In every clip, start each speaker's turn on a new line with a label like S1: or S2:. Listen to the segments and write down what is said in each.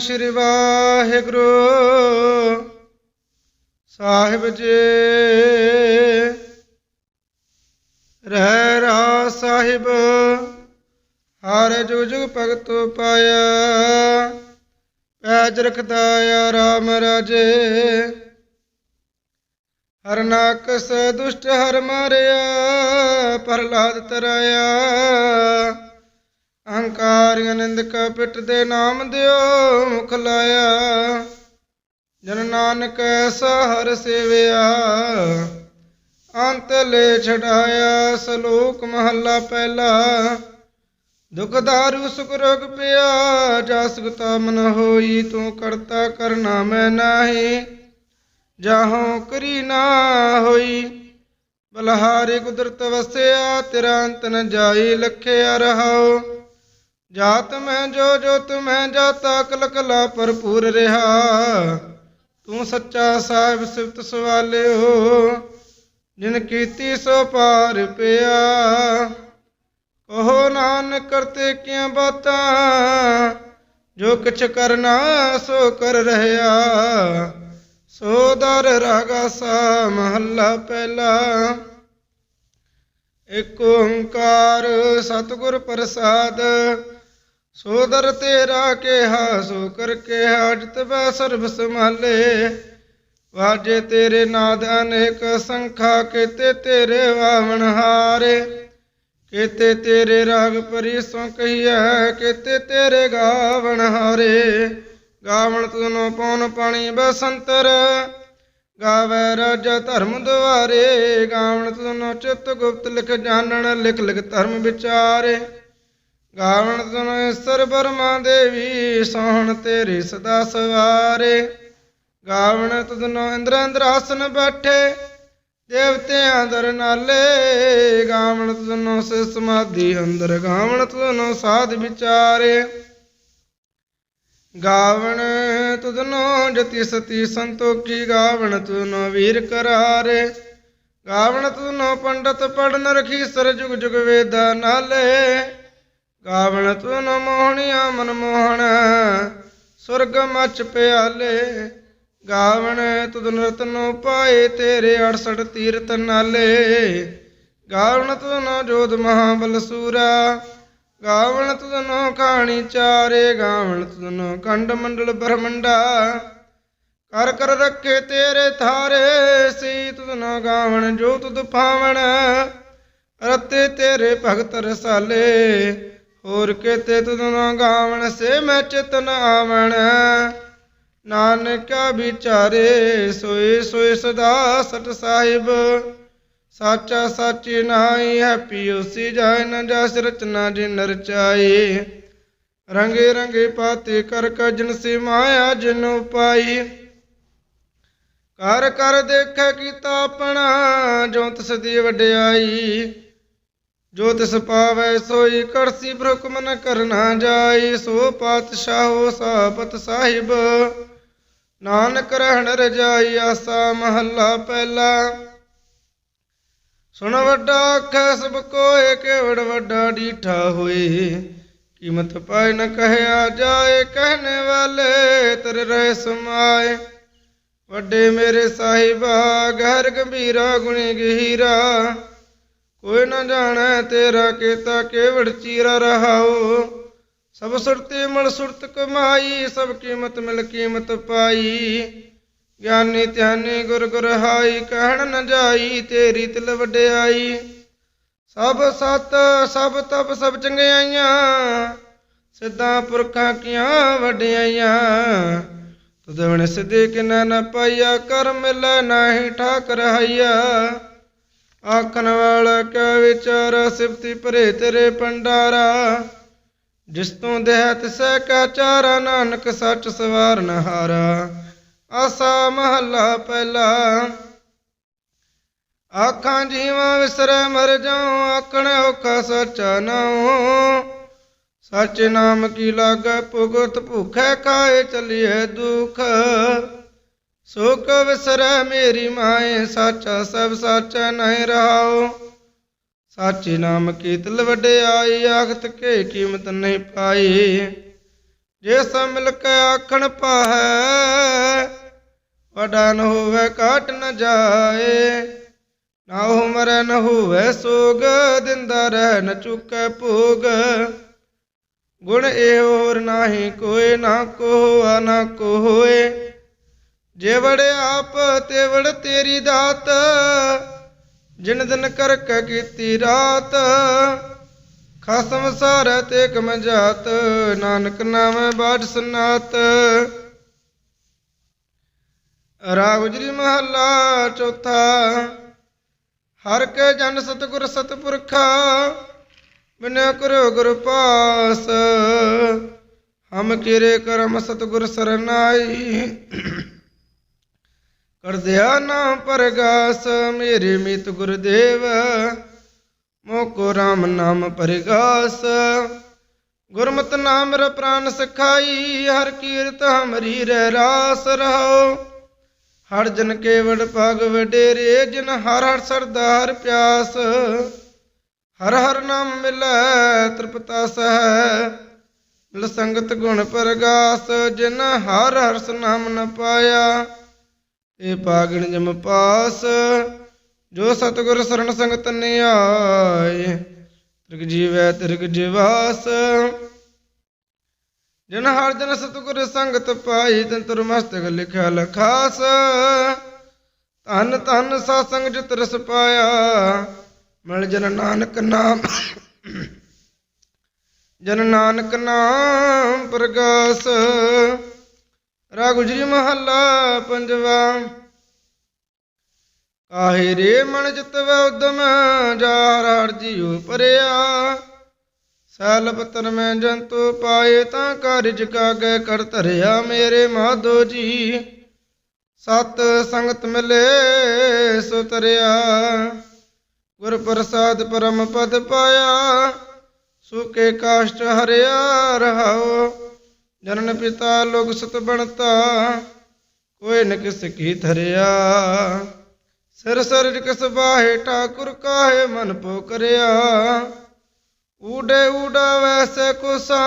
S1: ਸ੍ਰੀ ਵਾਹਿਗੁਰੂ ਸਾਹਿਬ ਜੀ। ਰਹਿ ਰਾ ਸਾਹਿਬ, ਹਰ ਜੁਗ ਜੁਗ ਭਗਤ ਪਾਇਆ। ਪੈਜ ਰਖਦਾ ਆ ਰਾਮ ਰਾਜੇ। ਹਰ ਨਾਕਸ ਦੁਸ਼ਟ ਹਰ ਮਾਰਿਆ, ਪ੍ਰਹਲਾਦ ਤਰਾਇਆ। ਅਹੰਕਾਰ ਨਿੰਦਕ ਪਿੱਟ ਦੇ ਨਾਮ ਦਿਓ, ਮੁਖ ਲਾਇਆ। ਜਨ ਨਾਨਕ ਐਸਾ ਹਰ ਸੇਵਿਆ, ਅੰਤ ਲੈ ਛਡਾਇਆ, ਸਲੋਕ ਮਹੱਲਾ ਪਹਿਲਾ। ਦੁਖ ਦਾਰੂ ਸੁਖ ਰੋਗ ਪਿਆ ਜਾ ਸੁਖਤਾ ਮਨ ਹੋਈ, ਤੂੰ ਕਰਤਾ ਕਰਨਾ ਮੈਂ ਨਾਹੀ। ਜਾਹੋਂ ਕਰੀ ਨਾ ਹੋਈ, ਬਲਹਾਰੇ ਕੁਦਰਤ ਵਸਿਆ, ਤੇਰਾ ਅੰਤ ਨ ਜਾਈ, ਲਖਿਆ ਰਹਾਓ ਜਾਤ ਮੈਂ ਜੋ ਜੋ ਮੈਂ ਜਾਤਾ ਕਲ ਕਲਾ ਭਰਪੂਰ ਰਹਾ। ਤੂੰ ਸੱਚਾ ਸਾਹਿਬ ਸਿਫਤ ਸਵਾਲਿਓ, ਜਿਨ ਕੀਤੀ ਸੋ ਪਾਰ ਪਿਆ। ਕਹੋ ਨਾਨਕ ਕਰਤੇ ਕੀਆਂ ਬਾਤਾਂ, ਜੋ ਕਿਛ ਕਰਨਾ ਸੋ ਕਰ ਰਹਾ। ਸੋ ਦਰ ਰਾਗਾ ਸਾ ਮਹੱਲਾ ਪਹਿਲਾ। ਇਕ ਓੰਕਾਰ ਸਤਿਗੁਰ ਪ੍ਰਸਾਦ ਸੋਦਰ ਤੇਰਾ ਕਿਹਾ, ਸੋ ਕਰ ਕਿਹਾ ਜਿਤ ਬੈ ਸਰਬ ਸੰਭਾਲੇ। ਵਾਜੇ ਤੇਰੇ ਨਾਦ ਅਨੇਕ ਸੰਖਾ, ਕੀਤੇ ਤੇਰੇ ਵਾਵਣ ਹਾਰੇ। ਕੀਤੇ ਤੇਰੇ ਰਾਗ ਪਰੀ ਸੋ ਕਹੀਐ, ਕੀਤੇ ਤੇਰੇ ਗਾਵਣ ਹਾਰੇ। ਗਾਵਣ ਤੁਨੋ ਪਉਨ ਪਾਣੀ ਬਸੰਤਰ, ਗਾਵੈ ਰਾਜਾ ਧਰਮ ਦੁਆਰੇ। ਗਾਵਣ ਤੁਨੋ ਚਿਤ ਗੁਪਤ ਲਿਖ ਜਾਣਨ, ਲਿਖ ਲਿਖ ਧਰਮ ਵਿਚਾਰੇ। ਗਾਵਣ ਤੁਨੋ ਈਸ਼ਰ ਬਰਮਾ ਦੇਵੀ, ਸੋਹਣ ਤੇਰੇ ਸਦਾ ਸਵਾਰੇ। ਗਾਵਣ ਤੁਨੋ ਇੰਦਰ ਇੰਦਰਾਸਨ ਬੈਠੇ, ਦੇਵਤਿਆਂ ਦਰ ਨਾਲੇ। ਗਾਵਣ ਤੁਨੋ ਸੇ ਸਮਾਧੀ, ਅੰਦਰ ਗਾਵਣ ਤੁਨੋ ਸਾਧ ਵਿਚਾਰੇ। ਗਾਵਣ ਤੁਧਨੋ ਜਤੀ ਸਤੀ ਸੰਤੋਖੀ, ਗਾਵਣ ਤੁਧਨੋ ਵੀਰ ਕਰਾਰੇ। ਗਾਵਣ ਤੁਧਨੋ ਪੰਡਤ ਪੜਨ ਰਖੀ, ਸਰ ਜੁਗ ਜੁਗ ਵੇਦਾ ਨਾਲੇ। ਗਾਵਣ ਤੁਧਨੋ ਮੋਹਣੀਆਂ ਮਨ ਮੋਹਣ। ਸੁਰਗ ਮਚ ਪਿਆਲੇ, ਗਾਵਣ ਤੁਧਨ ਰਤਨੋ ਪਾਏ ਤੇਰੇ 68 ਤੀਰਤ ਨਾਲੇ। ਗਾਵਣ ਤੁਧਨੋ ਜੋਧ ਮਹਾਬਲ ਸੂਰਾ, ਗਾਵਣ ਤੁਧਨੋ ਖਾਣੀ ਚਾਰੇ, ਗਾਵਣ ਤੁਧਨੋ ਕੰਡ ਮੰਡਲ ਬ੍ਰਹਮੰਡਾ ਕਰ ਕਰ ਰੱਖੇ ਤੇਰੇ ਥਾਰੇ ਸੀ ਤੁਧਨੋ ਗਾਵਣ ਜੋ ਤੁਧ ਪਾਵਣ ਰਤੇ ਤੇਰੇ ਭਗਤ ਰਸਾਲੇ ਹੋਰ ਕਿਤੇ ਤੂੰ ਤੁਧਨੋ ਗਾਵਣ, ਸੇ ਮੈਂ ਚਿਤਨ ਆਵਣ। ਨਾਨਕਾ ਵਿਚਾਰੇ, ਸੋਏ ਸੋਏ ਸਦਾ ਸਤ ਸਾਹਿਬ। ਸਾਚਾ ਸਾਚੀ ਨਾਈ ਹੈ ਪੀਓਸੀ ਜਾਇ ਨ ਜਸ ਰਚਨਾ ਜਿਨ ਰਚਾਈ ਰੰਗੇ ਰੰਗੇ ਪਾਤੇ ਕਰ ਕਜਨ ਸੇ ਮਾਇਆ ਜਿਨ ਉਪਾਈ ਕਰ ਕਰ ਦੇਖੈ ਕੀਤਾ ਆਪਣਾ ਜੋ ਤਿਸ ਦੀ ਵਡਿਆਈ। ਜੋ ਤਿਸ ਪਾਵੈ ਸੋਈ ਕਰਸੀ ਬ੍ਰਹਮ ਨ ਕਰਨਾ ਜਾਈ, ਸੋ ਪਾਤਸ਼ਾਹੋ ਸਾਬਤ ਸਾਹਿਬ। ਨਾਨਕ ਰਹਿਣ ਰਜਾਈ ਆਸਾ ਮਹੱਲਾ ਪਹਿਲਾ। ਸੁਣ ਵੱਡਾ ਆਖੈ ਸਭ ਕੋਏ, ਕੇਵੜ ਵੱਡਾ ਡੀਠਾ ਹੋਏ ਕੀਮਤ ਪਾਏ ਨ ਕਹਿਆ ਜਾਏ ਕਹਿਣੇ ਵਾਲੇ ਤਰ ਰਹਿ ਸਮਾਏ। ਵੱਡੇ ਮੇਰੇ ਸਾਹਿਬਾ, ਗਹਿਰ ਗੰਭੀਰਾ, ਗੁਣੀ ਗਹੀਰਾ। ਕੋਈ ਨਾ ਜਾਣੈ ਤੇਰਾ ਕੀਤਾ ਕੇਵੜ ਚੀਰਾ ਰਹਾਓ ਸਭ ਸੁਰਤੀ ਮਲ ਸੁਰਤ ਕਮਾਈ, ਸਭ ਕੀਮਤ ਮਿਲ ਕੀਮਤ ਪਾਈ। ਗਿਆਨੀ ਧਿਆਨੀ ਗੁਰ ਗੁਰ ਹਾਈ, ਕਹਿਣ ਨ ਜਾਈ ਤੇਰੀ ਤਿਲ ਵਡਿਆਈ। ਸਭ ਸਤ, ਸਭ ਤਪ, ਸਭ ਚੰਗਿਆਈਆਂ, ਸਿੱਧਾ ਪੁਰਖਾਂ ਕੀਆਂ ਵਡਿਆਈਆਂ। ਤੁਧ ਵਣ ਸਿੱਧੇ ਕਿਨਾ ਨ ਪਾਈਆ, ਕਰ ਮਿਲੈ ਨਾਹੀ ਠਾਕ ਰਹਾਈਆ ਆਖਣ ਵਾਲਾ ਕੈ ਵਿਚਾਰਾ ਸਿਫਤੀ ਭਰੇ ਤੇਰੇ ਪੰਡਾਰਾ ਜਿਸ ਤੋਂ ਦੇਹ ਤਿਸੈ ਕਾ ਚਾਰਾ, ਨਾਨਕ ਸੱਚ ਸਵਾਰਨ ਹਾਰਾ ਆਸਾ ਮਹੱਲਾ ਪਹਿਲਾ, ਆਖਾਂ ਜੀਵਾਂ ਵਿਸਰੈ ਮਰ ਜਾਉ, ਆਖਣ ਔਖਾ ਸੱਚਾ ਨਾਉ। ਸੱਚ ਨਾਮ ਕੀ ਲਾਗੈ ਭੁਗਤ ਭੁਖੈ ਖਾਏ ਚਲੀਏ ਦੁਖ। ਸੁਖ ਵਿਸਰੈ ਮੇਰੀ ਮਾਏ, ਸਾਚਾ ਸਭ ਸਾਚਾ ਨਹੀਂ ਰਹਾਉ ਸਾਚੇ ਨਾਮ ਕੀ ਵਡਿਆਈ ਆਖਤ ਕੇ ਕੀਮਤ ਨਹੀਂ ਪਾਈ। ਜੇ ਸਭ ਕੇ ਆਖਣ ਪਾਹੈ, ਵਡਾ ਨ ਹੋਵੇ ਕਾਟ ਨ ਜਾਏ। ਨਾ ਹੋ ਨ ਹੋਵੇ ਸੋਗ, ਦਿੰਦਾ ਰਹਿ ਨ ਚੁੱਕੈ ਭੋਗ। ਗੁਣ ਇਹ ਹੋਰ ਨਾਹੀ ਕੋਏ ਨਾ ਕੋ ਨਾ ਕੋ ਹੋਏ ਜੇ ਆਪ ਤੇਵੜ ਤੇਰੀ ਦਾਤ, ਜਿਨ ਦਿਨ ਕਰ ਕੀਤੀ ਰਾਤ, ਖਸਮ ਸਾਰੈ ਤੇ ਕਮ ਜਾਤ, ਨਾਨਕ ਨਾਮ ਬਾਝ ਸਨਾਤ। ਰਾਗ ਮਹੱਲਾ ਚੌਥਾ, ਹਰ ਕੇ ਜਨ ਸਤਿਗੁਰ ਸਤਿਪੁਰਖਾ, ਬਿਨਿ ਕਰੋ ਗੁਰ ਪਾਸ। ਹਮ ਕਿਰੇ ਕਰਮ ਸਤਿਗੁਰ ਸਰਨਾਈ। ਕਰਦਿਆ ਨਾਮ ਪਰਗਾਸ, ਮੇਰੇ ਮਿਤ ਗੁਰਦੇਵ। ਮੋਕੋ RAM ਨਾਮ ਪਰਗਾਸ। ਗੁਰਮਤਿ ਨਾਮ ਰ ਪ੍ਰਾਨ ਸਖਾਈ, ਹਰ ਕੀਰਤ ਹਮਰੀ ਰਹਿ ਰਾਸ ਰਹੋ ਹਰ ਜਨ ਕੇਵੜ ਪਗ ਵਡੇਰੇ, ਜਿਨ ਹਰ ਹਰ ਸਰਦਾਰ ਪਿਆਸ। ਹਰ ਹਰ ਨਾਮ ਮਿਲੈ, ਤ੍ਰਿਪਤਾ ਸਹਿ। ਮਿਲ ਸੰਗਤ ਗੁਣ ਪ੍ਰਗਾਸ, ਜਿਨ ਹਰ ਹਰ ਨਾਮ ਨ ਪਾਇਆ। ਇਹ ਪਾਗਣ ਜਮ ਪਾਸ, ਜੋ ਸਤਿਗੁਰ ਸਰਣ ਸੰਗਤ ਨਿਆਏ ਤਿਰਗ ਜੀਵੈ, ਤਿਰਗ ਜਿਵਾਸ। ਜਨ ਹਰ ਜਨ ਸਤਿਗੁਰ ਸੰਗਤ ਪਾਈ, ਤਨ ਤੁਰ ਮਸਤਕ ਲਿਖਿਆ ਲਖਾਸ। ਧੰਨ ਧੰਨ ਸਾਸੰਗ ਜਿਤ ਰਸ ਪਾਇਆ, ਮਿਲ ਜਨ ਨਾਨਕ ਨਾਮ। ਜਨ ਨਾਨਕ ਨਾਮ ਪ੍ਰਗਾਸ। ਰਾਗ ਗੁਜਰੀ ਮਹੱਲਾ ਪੰਜਵਾ। ਕਾਹੇ ਰੇ ਮਨ ਜਿਤਵੈ ਉਦਮ ਜਾਰ ਹਰ ਜੀਉ ਪਰਿਆ ਸੈਲ ਪਤਨ ਮੈਂ ਜੰਤੂ ਪਾਏ ਤਾਂ ਕਾਰਜ ਕਾਗੇ ਕਰ ਧਰਿਆ ਮੇਰੇ ਮਾਧੋ ਜੀ। ਸਤ ਸੰਗਤ ਮਿਲੇ ਸੋ ਤਰਿਆ ਗੁਰ ਪ੍ਰਸਾਦ ਪਰਮ ਪਦ ਪਾਇਆ, ਸੁਕੇ ਕਾਸ਼ਟ ਹਰਿਆ ਰਹਾਓ। ਜਨਨ ਪਿਤਾ ਲੋਕ ਸਤ ਬਣਤਾ, ਕੋਈ ਨ ਕਿਸ ਕੀ ਧਰਿਆ। ਸਿਰ ਸਿਰ ਕਿਸ ਬਾਹੇ, ਠਾਕੁਰ ਕਾਹੇ ਮਨ ਪੋ ਕਰਿਆ। ਊਡੇ ਊਡਾ ਵੈਸੇ ਕੁਸਾ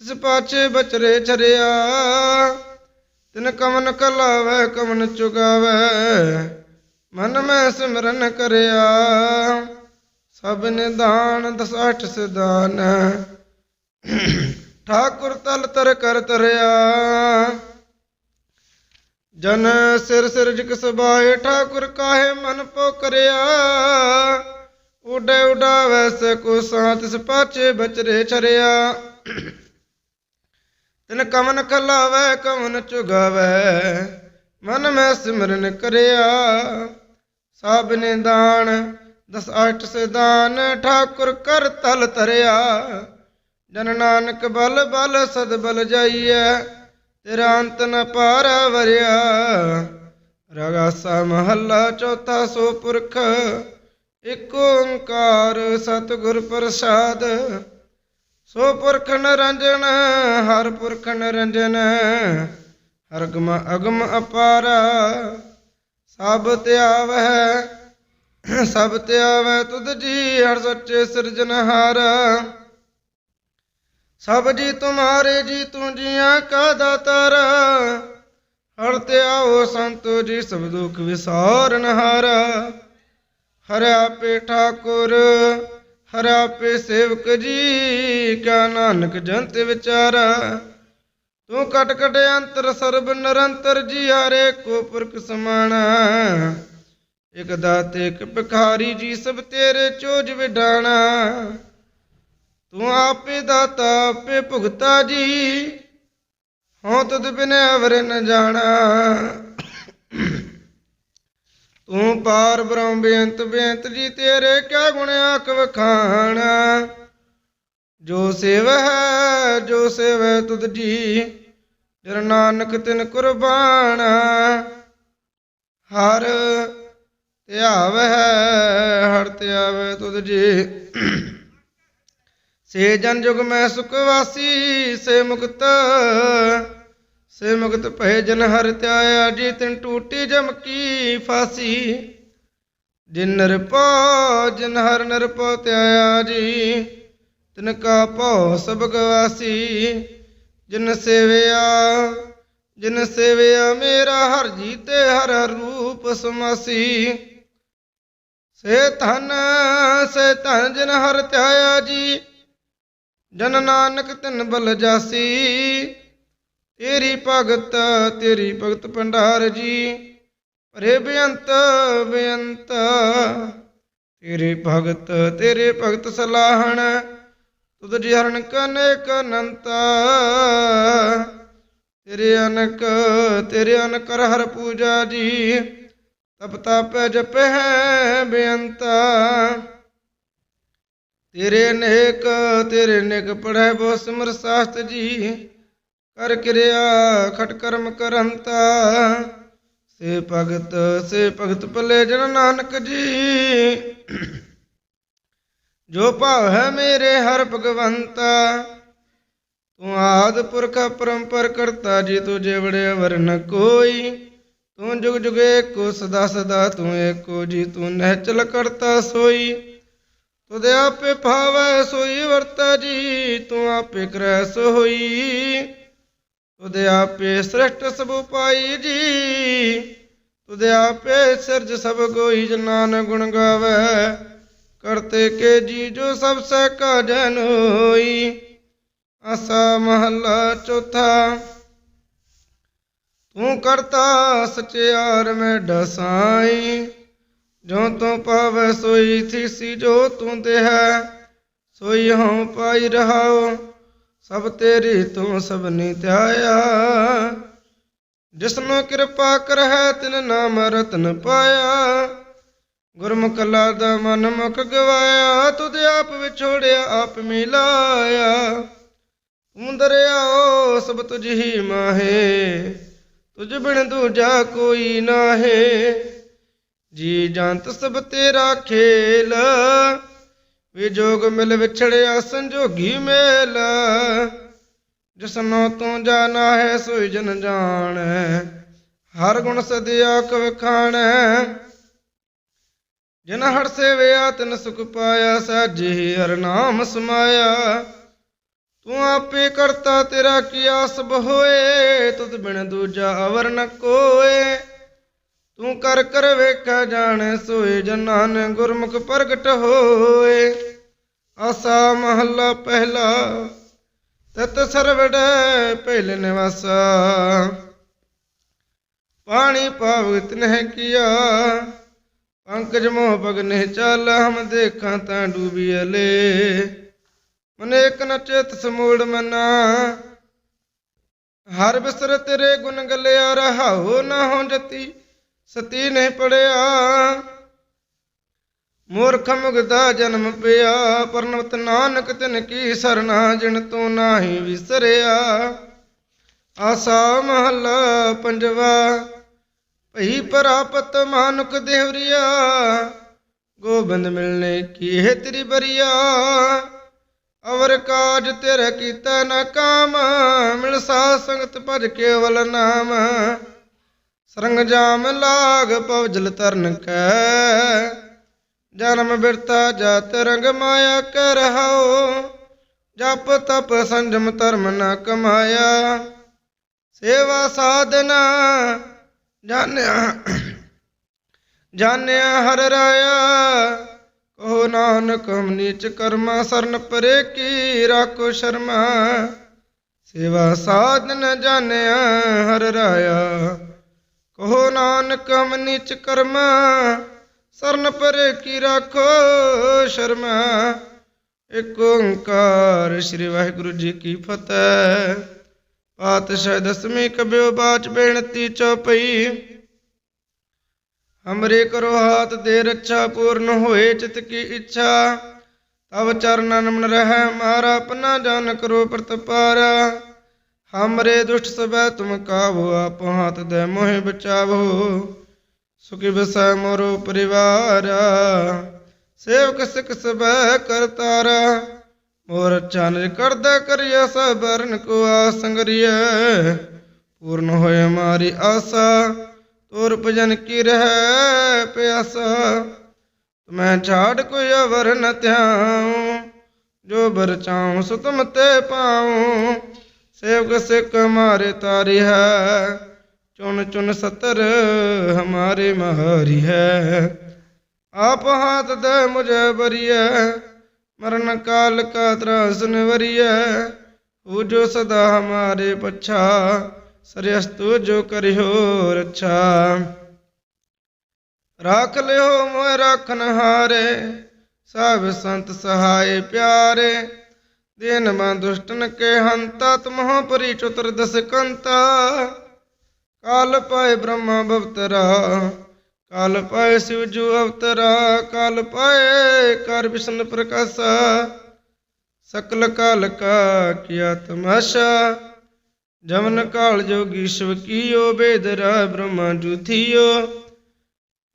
S1: ਤਿਸ ਪਾਛੇ ਬਚਰੇ ਛਰਿਆ ਤਿਨ ਕਮਨ ਕਲਾਵੇ ਕਮਨ ਚੁਗਾਵੇ, ਮਨ ਮੈਂ ਸਿਮਰਨ ਕਰਿਆ। ਸਭ ਨਿਦਾਨ ਦਸ ਅਠ ਸਿਦਾਨ ਠਾਕੁਰ ਤਲ ਤਰ ਕਰ ਤਰਿਆ। ਜਨ ਸਿਰ ਸਿਰ ਜਿਕ ਸਬਾਏ ਠਾਕੁਰ ਕਾਹੇ ਮਨ ਪੋਕਰਿਆ ਉਡੇ ਉਡਾ ਵੈਸੇ ਕੋ ਸਾਤ ਤਿਸ ਬਚਰੇ ਛਰਿਆ। ਤਿਨ ਕਵਨ ਖਲਾਵੇ ਕਵਨ ਚੁਗਾਵੇ, ਮਨ ਮੈਂ ਸਿਮਰਨ ਕਰਿਆ। ਸਭ ਨੇ ਦਾਨ ਦਸ ਅਠ ਸਿਦਾਨ ਠਾਕੁਰ ਕਰ ਤਲ ਤਰਿਆ। ਜਨ ਨਾਨਕ ਬਲ ਬਲ ਸਦ ਬਲ ਜਾਈਐ, ਤੇਰਾ ਅੰਤ ਨ ਪਾਰ ਵਰਿਆ। ਰਗਾਸਾ ਮਹੱਲਾ ਚੌਥਾ ਸੋ ਪੁਰਖ ਇਕ ਓੰਕਾਰ ਸਤਿਗੁਰ ਪ੍ਰਸਾਦ। ਸੋ ਪੁਰਖ ਨਰੰਜਨ, ਹਰ ਪੁਰਖ ਨਰੰਜਨ, ਹਰਗਮ ਅਗਮ ਅਪਾਰਾ। ਸਭ ਧਿਆਵੈ ਸਭ ਧਿਆਵੈ ਤੁਧ ਜੀ, ਹਰ ਸੱਚੇ ਸਿਰਜਨਹਾਰਾ ਸਭ ਜੀ ਤੁਮਾਰੇ ਜੀ ਤੂੰ ਜੀਆਂ ਕਾ ਦਾਤਾਰ। ਹਰ ਤੇ ਆਓ ਸੰਤੋ ਜੀ ਸਭ ਦੁਖ ਵਿਸਾਰਨ ਹਾਰਾ। ਹਰਿ ਪੇ ਠਾਕੁਰ, ਹਰਿ ਪੇ ਸੇਵਕ ਜੀ, ਕਿਆ ਨਾਨਕ ਜੰਤ ਵਿਚਾਰਾ। ਤੂੰ ਕਟ ਕਟ ਅੰਤਰ ਸਰਬ ਨਿਰੰਤਰ ਜੀ, ਹਰੇ ਕੋ ਪੁਰਖ ਸਮਾਣਾ ਇਕ ਦਾਤੇ, ਇਕ ਭਿਖਾਰੀ ਜੀ, ਸਭ ਤੇਰੇ ਚੋਜ ਵਿਡਾਣਾ। ਤੂੰ ਆਪੇ ਦਾਤਾ, ਆਪੇ ਭੁਗਤਾ ਜੀ। ਹਉ ਤੁਧ ਬਿਨੈ ਅਵਰ ਨ ਜਾਣਾ। ਤੂੰ ਪਾਰ ਬ੍ਰਹਮ ਬੇਅੰਤ ਬੇਅੰਤ ਜੀ, ਤੇਰੇ ਕਿਆ ਗੁਣ ਆਖ ਵਖਾਣਾ। ਜੋ ਸੇਵ ਹੈ, ਜੋ ਸੇਵੈ ਤੁਧ ਜੀ ਜਰ ਨਾਨਕ ਤਿਨ ਕੁਰਬਾਨ। ਹਰ ਧਿਆਵ ਹੈ, ਹਰ ਧਿਆਵੈ ਤੁਧ ਜੀ ਸੇ ਜਨ ਜੁਗ ਮੈਂ ਸੁਖ ਵਾਸੀ ਸੇ ਮੁਕਤ ਸੇ ਮੁਕਤ ਭਏ ਜਨ ਹਰ ਧਿਆਇਆ, ਜੀ ਤਿਨ ਟੂਟੀ ਜਮ ਕੀ ਫਾਸੀ। ਜਿਨ ਨਿਰਪੋ ਜਿਨ ਹਰ ਨਿਰਪੋ ਧਿਆਇਆ ਜੀ, ਤਿਨ ਕਾ ਭਉ ਸਭ ਗਵਾਸੀ ਜਿਨ ਸੇਵਿਆ ਜਿਨ ਸੇਵਿਆ ਮੇਰਾ ਹਰ ਜੀ ਤੇ ਹਰ ਹਰ ਰੂਪ ਸਮਾਸੀ। ਸੇ ਧਨ ਸੇ ਧਨ ਜਿਨ ਹਰ ਧਿਆਇਆ ਜੀ ਜਨ ਨਾਨਕ ਤਿਨ ਬਲ ਜਾਸੀ। ਤੇਰੀ ਭਗਤ ਤੇਰੀ ਭਗਤ ਭੰਡਾਰ ਜੀ। ਭਰੇ ਬੇਅੰਤ ਬੇਅੰਤ। ਤੇਰੇ ਭਗਤ ਤੇਰੇ ਭਗਤ ਸਲਾਹਣ। ਤੁਧ ਜੀ ਹਰਨ ਕਨੇਕ ਅਨੰਤਾ। ਤੇਰੇ ਅਨਕ, ਤੇਰੇ ਅਨਕਰ ਹਰ ਪੂਜਾ ਜੀ। ਤਪ ਤਾਪੈ ਜਪੈ ਹੈ ਬੇਅੰਤਾ। ਤੇਰੇ ਨੇਕ ਤੇਰੇ ਨਿਕ ਪੜੈ ਬੋ ਸਿਮਰ ਸਾਸਤ ਜੀ। ਕਰ ਕਿਰਿਆ, ਖਟ ਕਰਮ ਕਰੰਤਾ ਸੇ ਭਗਤ ਸੇ ਭਗਤ ਭਲੇ ਜਨ ਨਾਨਕ ਜੀ। ਜੋ ਭਾਵ ਹੈ ਮੇਰੇ ਹਰ ਭਗਵੰਤਾ। ਤੂੰ ਆਦ ਪੁਰਖ ਪਰੰਪਰ ਕਰਤਾ, ਜੀ ਤੂੰ ਜਿਵੜੇ ਵਰਨ ਕੋਈ। ਤੂੰ ਜੁਗ ਜੁਗੇ ਏਕੋ, ਸਦਾ ਸਦਾ ਤੂੰ ਏਕੋ, ਜੀ ਤੂੰ ਨਹਿ ਚਲ ਕਰਤਾ ਸੋਈ। ਤੁਧ ਆਪੇ ਭਾਵੈ, ਸੋਈ ਵਰਤਾ ਜੀ, ਤੂੰ ਆਪੇ ਕਰੈ ਸੋ ਹੋਈ। ਤੁਧ ਆਪੇ ਸ੍ਰਿਸ਼ਟ ਸਭ ਪਾਈ ਜੀ ਤੁਧ ਆਪੇ ਸਿਰਜ ਸਭ ਕੋਈ ਜਨਾਨ ਗੁਣ ਗਾਵੇ। ਕਰਤੇ ਕੇ ਜੀ, ਜੋ ਸਭ ਸਹਿ ਕਾ ਜਨ ਹੋਈ ਆਸਾ ਮਹੱਲਾ ਚੌਥਾ, ਤੂੰ ਕਰਤਾ ਸਚਿਆਰ ਮੈਂ ਡਸਾਈ। ਜੋ ਤੂੰ ਪਾਵੈ, ਸੋਈ ਥੀਸੀ ਜੋ ਤੂੰ ਦੇਹੈ। ਸੋਈ ਹਉ ਪਾਈ ਰਹਾਉ, ਸਭ ਤੇਰੀ ਤੂੰ ਸਭਨੀ ਧਿਆਇਆ। ਜਿਸਨੂੰ ਕਿਰਪਾ ਕਰਹਿ, ਤਿਨ ਨਾਮ ਰਤਨ ਪਾਇਆ। ਗੁਰਮੁਖ ਲਾਦਾ ਮਨ ਮੁਖ ਗਵਾਇਆ, ਤੁਧ ਆਪ ਵਿਛੋੜਿਆ, ਆਪ ਮਿਲਾਇਆ। ਤੂੰ ਦਰਿਆਓ, ਸਭ ਤੁਝ ਹੀ ਮਾਹੇ, ਤੁਝ ਬਿਨ ਦੂਜਾ ਕੋਈ ਨਾਹੇ। ਜੀ ਜੰਤ ਸਭ ਤੇਰਾ ਖੇਲ ਵਿਜੋਗ ਮਿਲ ਵਿਛੜਿਆ ਸੰਜੋਗੀ ਮੇਲ। ਜਿਸਨੋ ਤੂੰ ਜਾਣਾ ਹੈ, ਸੋਈ ਜਨ ਜਾਣੈ। ਹਰ ਗੁਣ ਸਦਿਆ ਕਵਖਾਣੈ ਜਿਨ ਹਰ ਸੇਵਿਆ, ਤਿਨ ਸੁਖ ਪਾਇਆ, ਸਾਜੇ ਹਰ ਨਾਮ ਸਮਾਇਆ। ਤੂੰ ਆਪੇ ਕਰਤਾ, ਤੇਰਾ ਕੀ ਆਸਬ ਹੋਏ, ਤੁਧ ਬਿਨ ਦੂਜਾ ਅਵਰ ਨ ਕੋਏ। ਤੂੰ ਕਰ ਕਰ ਵੇਖਾ ਜਾਣੈ, ਸੋਏ ਜਨਾਨ ਗੁਰਮੁਖ ਪ੍ਰਗਟ ਹੋਏ। ਆਸਾ ਮਹੱਲਾ ਪਹਿਲਾ, ਤਤ ਸਰਵੜੈ ਪਹਿਲ ਨਿਵਾਸਾ। ਪਾਣੀ ਪਾਵਿਤ ਨਹਿ ਕੀਆ, ਪੰਕਜ ਮੋਹ ਨਹਿ ਚੱਲ, ਹਮ ਦੇਖਾਂ ਤਾਂ ਡੂਬੀਲੇ ਮਨੇਕ ਨਚੇਤ ਸਮੂੜ ਮਨਾ, ਹਰ ਬਿਸਰ ਤੇਰੇ ਗੁਣ ਗਲਿਆ, ਰਹਾਉ ਨਾ ਹੋ ਜਤੀ। ਸਤੀ ਨਹੀਂ ਪੜਿਆ। ਮੂਰਖ ਮੁਗਦਾ ਜਨਮ ਪਿਆ ਪਰਨਵਤ ਨਾਨਕ ਤਿਨ ਕੀ ਸਰਨਾ, ਜਿਨ ਤੂੰ ਨਾਹੀ ਵਿਸਰਿਆ। ਆਸਾ ਮਹੱਲਾ ਪੰਜਵਾ, ਭਈ ਪ੍ਰਾਪਤ ਮਾਨੁਕ ਦੇਵਰੀਆ, ਗੋਬਿੰਦ ਮਿਲਨੇ ਕੀ ਇਹ ਤੇਰੀ ਬਰੀਆ ਅਵਰ ਕਾਜ ਤੇਰੇ ਕੀਤਾ ਨਾ ਕਾਮ ਮਿਲ ਸਾਧ ਸੰਗਤ ਭਜ ਕੇਵਲ ਨਾਮ। ਸਰੰਗ ਜਾਮ ਲਾਗ ਪਵਜਲ ਤਰਨ ਕੈ। ਜਨਮ ਬਿਰਤਾ ਜਾਤ ਰੰਗ ਮਾਇਆ ਕਰ ਰਹਾਓ ਜਪ ਤਪ ਸੰਜਮ ਧਰਮ ਨ ਕਮਾਇਆ। ਸੇਵਾ ਸਾਧਨਾ ਜਾਣਿਆ। ਜਾਣਿਆ ਹਰ ਰਾਇਆ। ਕਹੋ ਨਾਨਕ ਹਮ ਨੀਚ ਕਰਮਾ, ਸਰਨ ਪਰੇ ਕੀ ਰਾਖੋ ਸ਼ਰਮਾ। ਸੇਵਾ ਸਾਧਨ ਜਾਣਿਆ ਹਰ ਰਾਇਆ। ਕਹੋ ਨਾਨਕ ਹਮ ਕਰਮ, ਸਰਨ ਪਰੇ ਕੀ ਰਾਖੋ ਸ਼ਰਮਾ। ਇਕ ਓੰਕਾਰ ਸ੍ਰੀ ਵਾਹਿਗੁਰੂ ਜੀ ਕੀ ਫਤਿਹ। ਪਾਤਸ਼ਾਹ ਦਸਵੀਂ ਕਬਿਓ ਬਾਚ ਬੇਨਤੀ ਚਉਪਈ ਹਮਰੇ ਕਰੋ ਹਾਥ ਦੇ ਰੱਛਾ ਪੂਰਨ ਹੋਏ ਚਿਤ ਕੀ ਇੱਛਾ। ਤਵ ਚਰਨਨ ਮਨ ਰਹਿ ਮਾਰਾ ਆਪਣਾ ਜਾਨ ਕਰੋ ਪ੍ਰਤਪਾਰਾ। ਹਮਰੇ ਦੁਸ਼ਟ ਸਬੈ ਤੁਮ ਕਾਵੋ, ਆਪ ਹਾਥ ਦੇ ਮੋਹਿ ਬਚਾਵੋ। ਸੁਖੀ ਬਸੈ ਮੋਰੋ ਪਰਿਵਾਰ, ਸੇਵਕ ਸਿਖ ਸਬੈ ਕਰਤਾਰਾ ਮੋਰ ਚਾਨਜ ਕਰਦਾ ਕਰਿਆ ਸਬਰਨ ਕੋ ਆਸੰਗਰੀਐ ਪੂਰਨ ਹੋਏ ਮਾਰੀ ਆਸਾ, ਤੋਰ ਭਜਨ ਕੀ ਰਹਿ ਪਿਆਸਾ। ਮੈਂ ਛਾੜ ਕੋਈ ਅਵਰ ਨ ਸੇਵਕ ਸਿੱਖ ਹਮਾਰੇ ਤਾਰੀ ਹੈ, ਚੁਣ ਚੁਣ ਸਤਰ ਹਮਾਰੇ ਮਹਾਰੀ ਹੈ। ਆਪ ਹਾਥ ਦੇ ਮੁਝੇ ਬਰੀਐ ਮਰਨ ਕਾਲ ਕਾ ਤਰਾਸ ਨਿਵਰੀਐ, ਹੂ ਜੋ ਸਦਾ ਹਮਾਰੇ ਪਛਾ ਸਰਯਸ ਤੂ ਜੋ ਕਰਿਓ ਰੱਛਾ। ਰਾਖ ਲਿਓ ਮੋਇ ਰਖਨ ਹਾਰੇ ਸਭ ਸੰਤ ਸਹਾਏ ਪਿਆਰੇ ਦੇਨ ਮੈਂ ਦੁਸ਼ਟਨ ਕੇ ਹੰਤਾ ਤਮਹ ਪਰੀ ਚਤੁਰ ਦਸ ਕਾਲ ਪਾਏ ਬ੍ਰਹਮਾ ਬਵਤਰਾ ਕਾਲ ਪਾਏ ਸਿਵ ਜੂ ਅਵਤਰਾ, ਕਾਲ ਪਾਏ ਕਰ ਵਿਸ਼ਨ ਪ੍ਰਕਾਸ਼ਾ। ਸਕਲ ਕਾਲ ਕਾ ਕੀਆ ਤਮਾਸ਼ਾ ਜਮਨ ਕਾਲ ਜੋਗੀ ਸ਼ਿਵ ਕੀਓ ਬੇਦਰਾ ਬ੍ਰਹਮਾ ਜੂਥੀਓ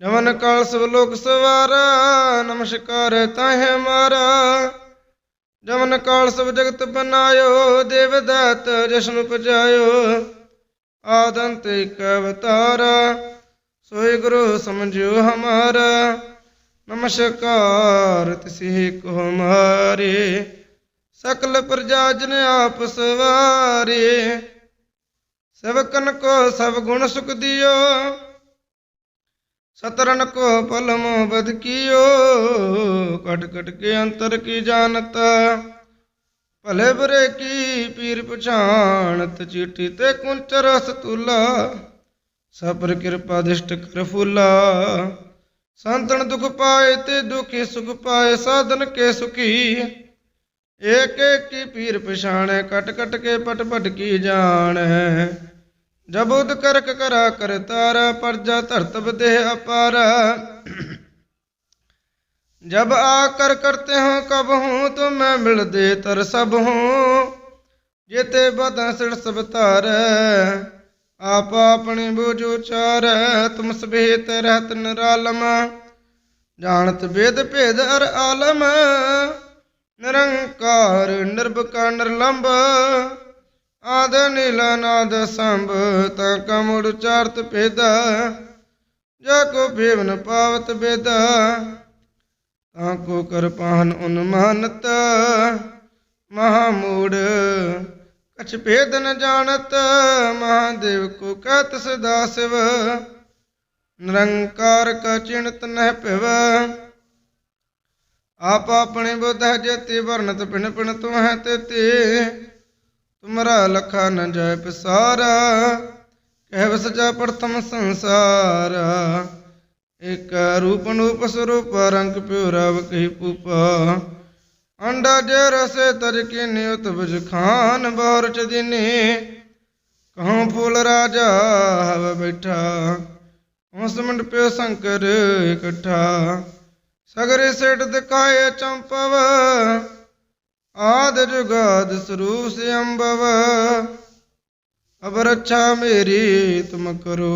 S1: ਜਮਨ ਕਾਲ ਸਭ ਲੋਕ ਸਵਾਰਾ, ਨਮਸਕਾਰ ਤਾਹੇ ਮਾਰਾ। ਜਮਨ ਕਾਲ ਸਭ ਜਗਤ ਬਨਾਇਓ, ਦੇਵ ਦਾਤ ਜਸ਼ਨ ਉਪਜਾਇਓ। ਆਦੰਤ ਇਕ ਅਵਤਾਰਾ, ਸੋਈ ਗੁਰੂ ਸਮਝਿਓ ਹਮਾਰਾ। ਨਮਸਕਾਰ, ਤਿਸਹਿ ਕੋ ਹਮਾਰੇ ਸਕਲ ਪ੍ਰਜਾ ਜਨ ਆਪ ਸਵਾਰੇ। ਸਵਕਨ ਕੋ ਸਭ ਗੁਣ ਸੁਖ ਦਿਓ। ਸਤਰਨ ਕੋ ਪਲ ਮੋਹ ਬਦ ਕੀਓ, ਕਟ ਕਟ ਕੇ ਅੰਤਰ ਕੀ ਜਾਣਤ? ਭਲੇ ਬਰੇ ਕੀ ਪੀਰ ਪਛਾਣਤ? ਚੀਟੀ ਤੇ ਕੁੰਚਰ ਰਸ ਸਬਰ ਕਿਰਪਾ ਦਿਸ਼ਟ ਕਰ ਫੁਲਾ। ਸੰਤਨ ਦੁਖ ਪਾਏ ਤੇ ਦੁਖੀ ਸੁਖ ਪਾਏ, ਸਾਧਨ ਕੇ ਸੁਖੀ। ਏਕ ਏਕ ਕੀ ਪੀਰ ਪਛਾਣੈ, ਕਟ ਕਟ ਕੇ ਪਟ ਪਟ ਕੀ ਜਾਣੈ? ਜਬੁਦ ਕਰਕ ਕਰਾ ਕਰਤਾਰ ਪਰਜਾ ਧਰਤਬ ਦੇਹ ਅਪਾਰ। ਜਬ ਆ ਕਰ ਕਰਤੇ ਹੋ ਕਬ ਹੂੰ, ਤੋ ਮੈਂ ਮਿਲਦੇ ਤਰ ਸਭ ਹੂੰ। ਜਿਤੇ ਬਦਾ ਸਿਰ ਸਭ ਧਾਰ, ਆਪ ਆਪਣੇ ਬੋਝ ਉਚਾਰ, ਤੁਮ ਸਭੇਤ ਰਹਤ ਨਿਰਾਲਮ। ਜਾਣਤ ਵੇਦ ਭੇਦ ਅਰ ਆਲਮ, ਨਿਰੰਕਾਰ ਨਿਰਭਕਾਰ ਨਿਰਲੰਭ। ਆਦ ਨੀਲ ਨਾਦ ਸੰਭ ਤਾ ਕਮੁੜ ਚਾਰਤ ਭੇਦ। ਜਾ ਕੋ ਭੇਵਨ ਪਾਵਤ ਬੇਦ ਤਾਂ ਕੋ ਕਰਪਾਨ ਉਨਮਾਨਤ ਮਹਾ ਮੂੜ ਕਛ ਭੇਦ ਨ ਜਾਣਤ, ਮਹਾਦੇਵ ਕੋ ਕਹਤ ਸਦਾ ਸਿਵ। ਨਿਰੰਕਾਰ ਕ ਚਿੰਤ ਨਹਿ ਭਿਵ। ਆਪ ਆਪਣੇ ਬੁਧ ਜਤੇ ਵਰਨਤ ਪਿਣ ਪਿਣ ਤੁਮ ਹੈ ਤੇ ਤੁਮਰਾ ਲਖਾ ਨ ਜਾਇ ਪਸਾਰਾ ਕਹਿ ਵਸਜਾ ਪ੍ਰਥਮ ਸੰਸਾਰ। ਇਕ ਰੂਪ ਨੂਪ ਸਰੂਪ, ਰੰਗ ਪਿਉ ਰਵ ਕਹਿ ਪੂਪਾ। ਅੰਡਾ ਜੇ ਰਸੇ ਤਜ ਕੇ ਨਿਉਤ ਬਜ ਖਾਨ ਬੋਰਚ ਦਿਨੇ ਕਹਉ ਫੂਲ ਰਾਜਾ ਹਵ ਬੈਠਾ ਉਸ ਮੰਡ ਪਿਓ ਸ਼ੰਕਰ ਇਕੱਠਾ। ਸਗਰੇ ਸੇਟ ਦਿਖਾਏ ਚੰਪਵ ਆਦ ਜੁਗਾਦ ਸਰੂਪ ਸਿਅੰਭਵ। ਅਬ ਰੱਛਾ ਮੇਰੀ ਤੁਮ ਕਰੋ,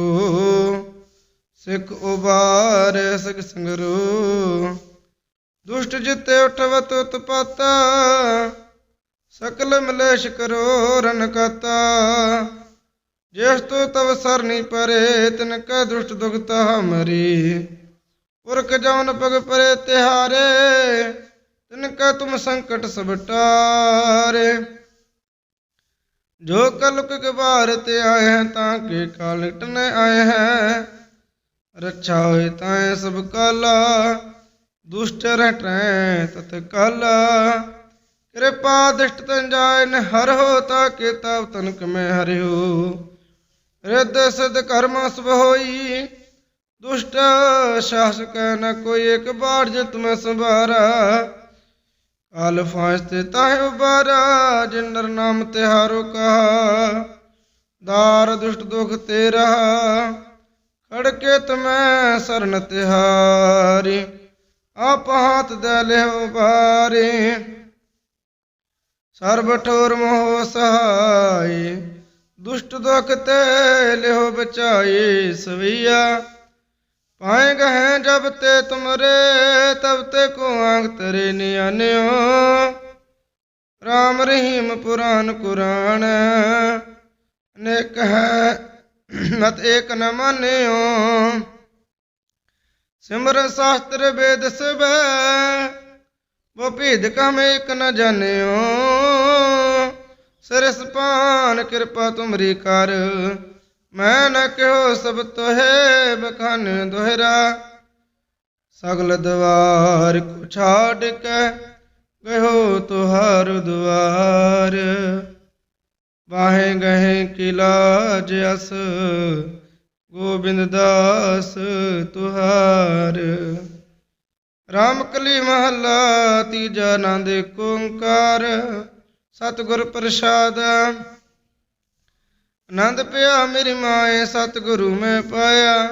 S1: ਸਿਖ ਉਬਾਰ ਸਿਖ ਸੰਗਰੋ। ਦੁਸ਼ਟ ਜਿਤੇ ਉਠਵਤ ਉਤਪਤ, ਸਕਲ ਮਲੇਸ਼ ਕਰੋ ਰਨਕਤਾ ਜਿਸ ਤੋ ਤਵ ਸਰਨੀ ਪਰੇ, ਤਿਨ ਕੈ ਦੁਸ਼ਟ ਦੁਖਤਾ ਹਮਰੀ। ਪੁਰਖ ਜਵਨ ਪਗ ਪਰੇ ਤਿਹਾਰੇ ਤਿਨ ਕਾ ਤੁਮ ਸੰਕਟ ਸਭ ਟਾਰੇ ਜੋ ਕਲੁਕ ਗਵਾਰ ਤੇ ਆਏ ਹੈ, ਤਾਂ ਕੇ ਕਾਲ ਟਨੇ ਆਏ ਹੈ। ਰੱਛਾ ਹੋਏ ਤਾਂ ਸਭ ਕਾਲਾ, ਦੁਸ਼ਟ ਰਟੈ ਤਤ ਕਾਲਾ। ਕਿਰਪਾ ਦਿਸ਼ਟ ਤਨ ਜਾਏ, ਨ ਹਰ ਹੋ ਤਾ ਕੇ ਤਵ ਤਨਕ ਮੈਂ ਹਰਿਓ। ਰਿੱਧ ਸਿਧ ਕਰਮ ਸਭ ਹੋਈ, ਦੁਸ਼ਟ ਸ਼ਾਸਕ ਨ ਕੋਈ ਇੱਕ ਬਾੜ ਜਿਤ ਮੈਂ ਅਲਫਾਜ਼ ਤੇ ਤਾਹਿ ਬਾਰਾ ਜਿਨ ਨਾਮ ਤੇ ਹਾਰੋ ਕਹਾ। ਦਾਰ ਦੁਸ਼ਟ ਦੁਖ ਤੇ ਰਹਾ, ਖੜਕੇ ਤਮੈ ਸਰਨ ਤਿਹਾਰੀ ਆਪ ਹਾਥ ਦੇ ਲਿਓ ਬਾਰੇ ਸਰਬ ਠੋਰ ਮੋਹ ਸਹਾਈ ਦੁਸ਼ਟ ਦੁਖ ਤੇ ਲਿਓ ਬਚਾਈ ਸਵਈਆ। ਪਾਏਂਗ ਹੈ ਜਬ ਤੇ ਤੁਮਰੇ, ਤਬ ਤੇ ਕੋ ਆਂਗ ਤਰੇ ਨਿਆਨਿਓ ਰਾਮ ਰਹੀਮ ਪੁਰਾਨ ਕੁਰਾਨ ਅਨੇਕ ਹੈ, ਮਤ ਏਕ ਨ ਮੰਨਿਓ। ਸਿਮਰ ਸਾਸਤਰ ਵੇਦ ਸਭੈ ਵੋ ਭੇਦ ਕਮ ਏਕ ਨ ਜਾਣਿਓ। ਸਰਸਪਾਨ ਕਿਰਪਾ ਤੁਮਰੀ ਕਰ ਮੈਂ ਨ ਕਿਹੋ ਸਭ ਤੋਹੇ ਬਖਾਨ ਦੋਹਰਾ, ਸਗਲ ਦਵਾਰ ਕੋ ਛਾੜ ਕੇ ਗਇਓ ਤੁਹਾਰ ਦੁਆਰ। ਵਾਹੇ ਗਹੇ ਕੀ ਲਾਜ ਅਸ, ਗੋਬਿੰਦ ਦਾਸ ਤੁਹਾਰ। ਰਾਮ ਕਲੀ ਮਹੱਲਾ ਤੀਜਾ ਆਨੰਦ ਏਕ ਓੰਕਾਰ, ਸਤਿਗੁਰ ਪ੍ਰਸਾਦ ਆਨੰਦ ਪਿਆ ਮੇਰੀ ਮਾਏ, ਸਤਿਗੁਰੂ ਮੈਂ ਪਾਇਆ।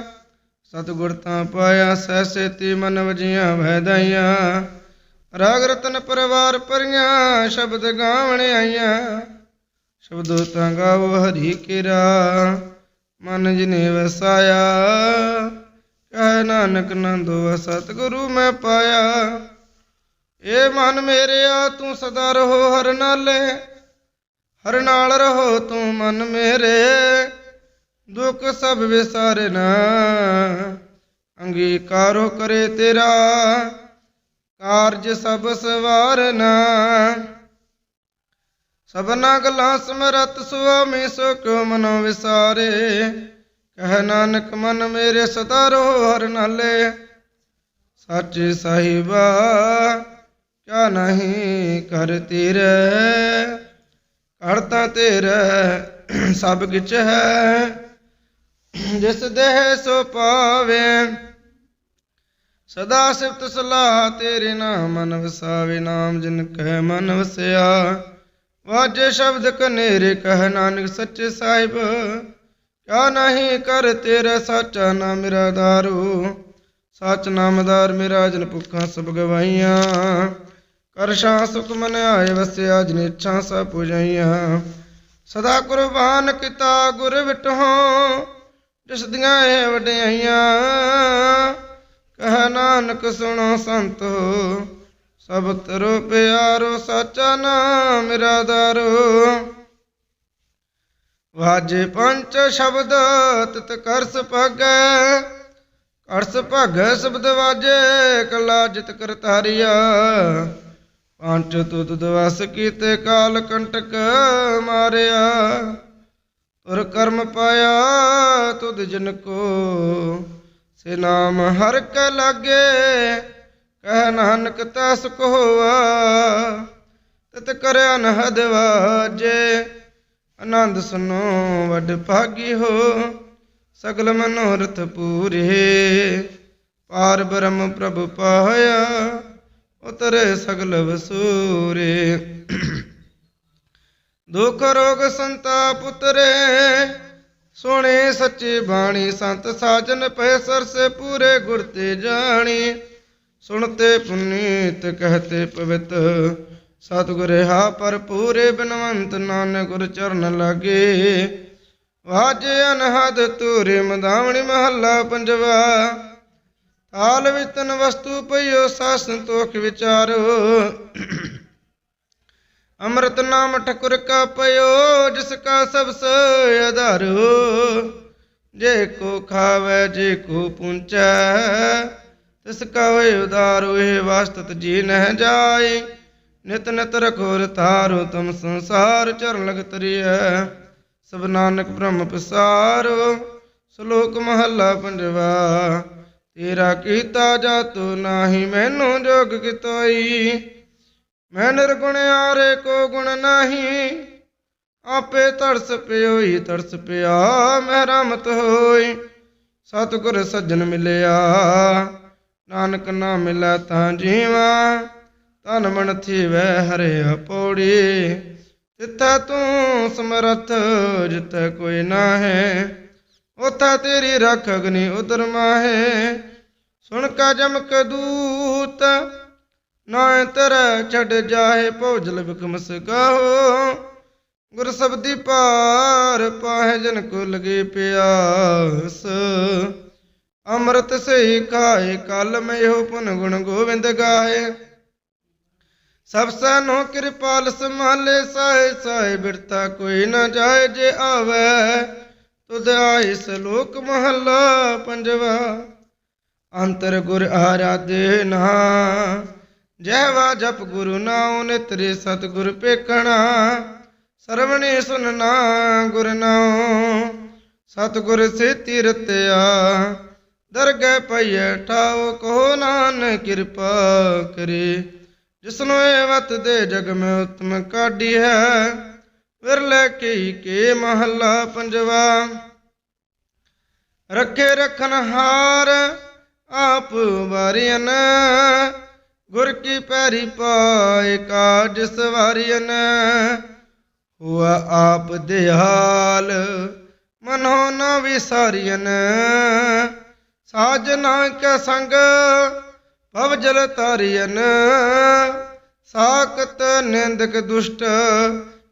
S1: ਸਤਿਗੁਰ ਤਾਂ ਪਾਇਆ, ਸਹਿ ਤੀ ਮਨ ਵਜੀਆਂ ਵੈਦਾਈਆਂ ਰਾਗ ਰਤਨ ਪਰਵਾਰ ਪਰੀਆਂ, ਸ਼ਬਦ ਗਾਵਣ ਆਈਆਂ। ਸ਼ਬਦੋ ਤਾਂ ਗਾਵੋ ਹਰੀ ਕਿਰਾ, ਮਨ ਜਿਨੇ ਵਸਾਇਆ। ਕਹਿ ਨਾਨਕ ਨੰਦੋ, ਸਤਿਗੁਰੂ ਮੈਂ ਪਾਇਆ। ਏ ਮਨ ਮੇਰਿਆ, ਤੂੰ ਸਦਾ ਰਹੋ ਹਰ ਨਾਲੇ। ਹਰ ਨਾਲ ਰਹੋ ਤੂੰ ਮਨ ਮੇਰੇ, ਦੁੱਖ ਸਭ ਵਿਸਾਰਨਾ। ਅੰਗੀਕਾਰੋ ਕਰੇ ਤੇਰਾ, ਕਾਰਜ ਸਭ ਸਵਾਰਨਾ। ਸਭਨਾ ਗੱਲਾਂ ਸਮਰਤ ਸੁਆਮੀ ਸੋ ਕਿਉ ਮਨੋ ਵਿਸਾਰੇ, ਕਹਿ ਨਾਨਕ ਮਨ ਮੇਰੇ ਸਦਾ ਰਹੋ ਹਰ ਨਾਲੇ। ਸੱਚ ਸਾਹਿਬਾ, ਕਿਆ ਨਹੀਂ ਕਰ ਤੇਰੇ। ਕਰਤਾ ਤੇਰਾ ਸਭ ਕਿਛ ਹੈ। ਜਿਸ ਦੇਹ ਸੋ ਪਾਵੇ, ਸਦਾ ਸਿਫਤ ਸਲਾਹ ਤੇਰੇ ਨਾਮ ਮਨ ਵਸਾਵੇ, ਨਾਮ ਜਿਨ ਕਹਿ ਮਨ ਵਸਿਆ। ਵਾਜੇ ਸ਼ਬਦ ਕਨੇਰੇ ਕਹਿ ਨਾਨਕ ਸੱਚੇ ਸਾਹਿਬ, ਕਿਆ ਨਹੀਂ ਕਰ ਤੇਰਾ ਸਾਚਾ ਨਾਮ ਮੇਰਾ ਦਾਰੂ। ਸਚ ਨਾਮਦਾਰ ਮੇਰਾ ਜਨ ਭੁੱਖਾਂ ਸਭ ਗਵਾਈਆਂ ਕਰ ਸ਼ਾ ਸੁਖ ਮਨ ਆਏ ਵਸਿਆ, ਜਿਨ ਇੱਛਾ ਸਭ ਪੁਜਾਈਆਂ। ਸਦਾ ਕੁਰਬਾਨ ਕੀਤਾ ਗੁਰ ਵਿਟਹੋਂ ਜਿਸ ਦੀਆਂ ਇਹ ਵਡਿਆਈਆਂ। ਕਹ ਨਾਨਕ ਸੁਣੋ ਸੰਤੋ, ਸਭ ਤਰੋ ਪਿਆਰੋ, ਸਾਚਾ ਨਾਮ ਮੇਰਾ ਦਾਰੋ। ਵਾਜੇ ਪੰਚ ਸ਼ਬਦ, ਤਤ ਕਰਸ ਭਾਗੈ ਕਰਸ ਭਾਗੈ ਸ਼ਬਦ ਵਾਜੇ, ਕਲਾ ਜਿਤ ਕਰਤਾਰੀਆ। ਪੰਚ ਤੁਤ ਦਵਸ ਕੀਤੇ ਕਾਲ ਕੰਟਕ ਮਾਰਿਆ ਤੁਰ ਕਰਮ ਪਾਇਆ ਤੁਧ ਜਨ ਕੋ। ਸੇ ਨਾਮ ਹਰ ਕ ਲਾਗੇ, ਕਹਿ ਨਾਨਕ ਤਾ ਸੁਖ ਹੋਆ। ਤਤ ਕਰਿਆ ਨਹਦ ਵਾਜੇ, ਆਨੰਦ ਸੁਨੋ ਵੱਡ ਭਾਗੀ ਹੋ। ਸਗਲ ਮਨੋਰਥ ਪੂਰੇ, ਪਾਰ ਬ੍ਰਹਮ ਪ੍ਰਭ ਪਾਇਆ। ਉਤਰੇ ਸਗਲ ਵਸੂਰੇ। ਦੁਖ ਰੋਗ ਸੰਤਾਪ ਉਤਰੇ ਸੋਹਣੇ ਸੱਚੇ ਬਾਣੀ ਸੰਤ ਸਾਜਨ ਪੈ ਸਰਸੇ ਪੂਰੇ ਗੁਰ ਤੇ ਜਾਣੀ। ਸੁਣਤੇ ਪੁਨੀਤ ਕਹਤੇ ਪਵਿੱਤ, ਸਤਿਗੁਰ ਹਾ ਪਰ ਪੂਰੇ ਬਿਨਵੰਤ ਨਾਨਕ ਗੁਰ ਚਰਨ ਲਾਗੇ। ਵਾਜੇ ਅਨਹਦ ਤੂਰੇ ਮਦਾਵਣੀ ਮਹੱਲਾ ਪੰਜਵਾ ਥਾਲ ਵਿਤਨ ਵਸਤੂ ਪਈਓ ਸਾਸ ਸੰਤੋਖ ਵਿਚਾਰੋ। ਅੰਮ੍ਰਿਤ ਨਾਮ ਠਕੁਰ ਕਾ ਪਇਓ ਜਿਸ ਕਾ ਸਭ ਸੇ ਆਧਾਰੋ ਜੇ ਕੋ ਖਾਵੇ, ਜੇ ਕੋ ਪੁੰਚੈ, ਤਿਸ ਕਾ ਹੋਇ ਉਦਾਰੋ ਇਹ ਵਾਸਤਤ ਜੀ ਨਹਿ ਜਾਏ। ਨਿਤ ਨਿਤ ਰਖੋਰ ਤਾਰੋ ਤਮ ਸੰਸਾਰ ਚਰਨ ਲਗ ਤਰੀਐ ਸਭ ਨਾਨਕ ਬ੍ਰਹਮ ਪਸਾਰੋ, ਸ਼ਲੋਕ ਮਹੱਲਾ ਪੰਜਵਾ। ਤੇਰਾ ਕੀਤਾ ਜਾਤੋ ਨਾਹੀ ਮੈਨੂੰ ਜੋਗ ਕਿਤੋਈ। ਮੈਂ ਨਿਰਗੁਣ ਆਰੇ ਕੋ ਗੁਣ ਨਹੀਂ। ਆਪੇ ਤਰਸ ਪਿਓਈ, ਤਰਸ ਪਿਆ, ਮੈਂ ਰਮਤ ਹੋਈ। ਸਤਿਗੁਰ ਸੱਜਣ ਮਿਲਿਆ, ਨਾਨਕ ਨਾ ਮਿਲਾ ਤਾਂ ਜੀਵਾ। ਤਨ ਮਨ ਥੀਵੈ ਹਰਿ ਪੌੜੀ। ਤਿੱਥਾ ਤੂੰ ਸਮਰਥ, ਜਿੱਥੇ ਕੋਈ ਨਾ ਹੈ ਉਥਾ ਤੇਰੀ ਰੱਖ ਅਗਨੀ ਉਦਰ ਮਾਹੇ। ਸੁਣ ਕਾ ਜਮਕ ਦੂਤ, ਨਾ ਤਰ ਛੱਡ ਜਾਏ ਭੋਜਲ ਬਿਕਮ ਸਗਾਹੋ ਗੁਰ ਸਬਦੀ ਪਾਰ ਪਾਹੇ ਜਨ ਕੋ ਲਗੇ ਪਿਆਸ। ਅੰਮ੍ਰਿਤ ਸਹੀ ਖਾਏ, ਕਲ ਮਇਓ ਪੁਨ ਗੁਣ ਗੋਵਿੰਦ ਗਾਏ। ਸਭ ਸਨੋ ਕਿਰਪਾਲ ਸੰਭਾਲੇ ਸਾਏ ਸਾਏ ਬਿਰਤਾ ਕੋਈ ਨਾ ਜਾਏ ਜੇ ਆਵੇ। ਤੁਧ ਆਏ ਸਲੋਕ ਮਹੱਲਾ ਪੰਜਵਾ, ਅੰਤਰ ਗੁਰ ਆਰਾਧੇ ਨਾ। ਜਹਵਾ ਜਪ ਗੁਰੂ ਨਾਉ ਨਿਤਰੇ ਸਤਿਗੁਰ ਪੇਖਣਾ, ਸਰਵਣੀ ਸੁਨਨਾ ਗੁਰ ਨਾਉ। ਸਤਿਗੁਰ ਸੇਤੀ ਰਤਿਆ ਦਰਗਹਿ ਪਈਐ ਠਾਉ ਕੋ ਨਾਨਕ ਕਿਰਪਾ ਕਰੇ। ਜਿਸਨੂੰ ਏ ਵਤ ਦੇ ਜਗ ਮੈਂ ਉਤਮ ਕਾਢੀ ਹੈ ਵਿਰਲੇ ਕੀ ਕੇ ਮਹੱਲਾ ਪੰਜਵਾ। ਰੱਖੇ ਰਖਨ ਹਾਰ ਆਪ ਵਾਰੀਨ ਗੁਰ ਕੀ ਪੈਰੀ ਪਾਏ ਕਾਜ ਸਵਾਰੀਨ ਹੁਆ ਆਪ ਦਿਹਾਲ ਮਨੋ ਨ ਵਿਸਾਰੀਨ ਸਾਜਨਾ ਕੇ ਸੰਗ ਭਵ ਜਲ ਤਾਰੀਨ ਸਾਕਤ ਨਿੰਦਕ ਦੁਸ਼ਟ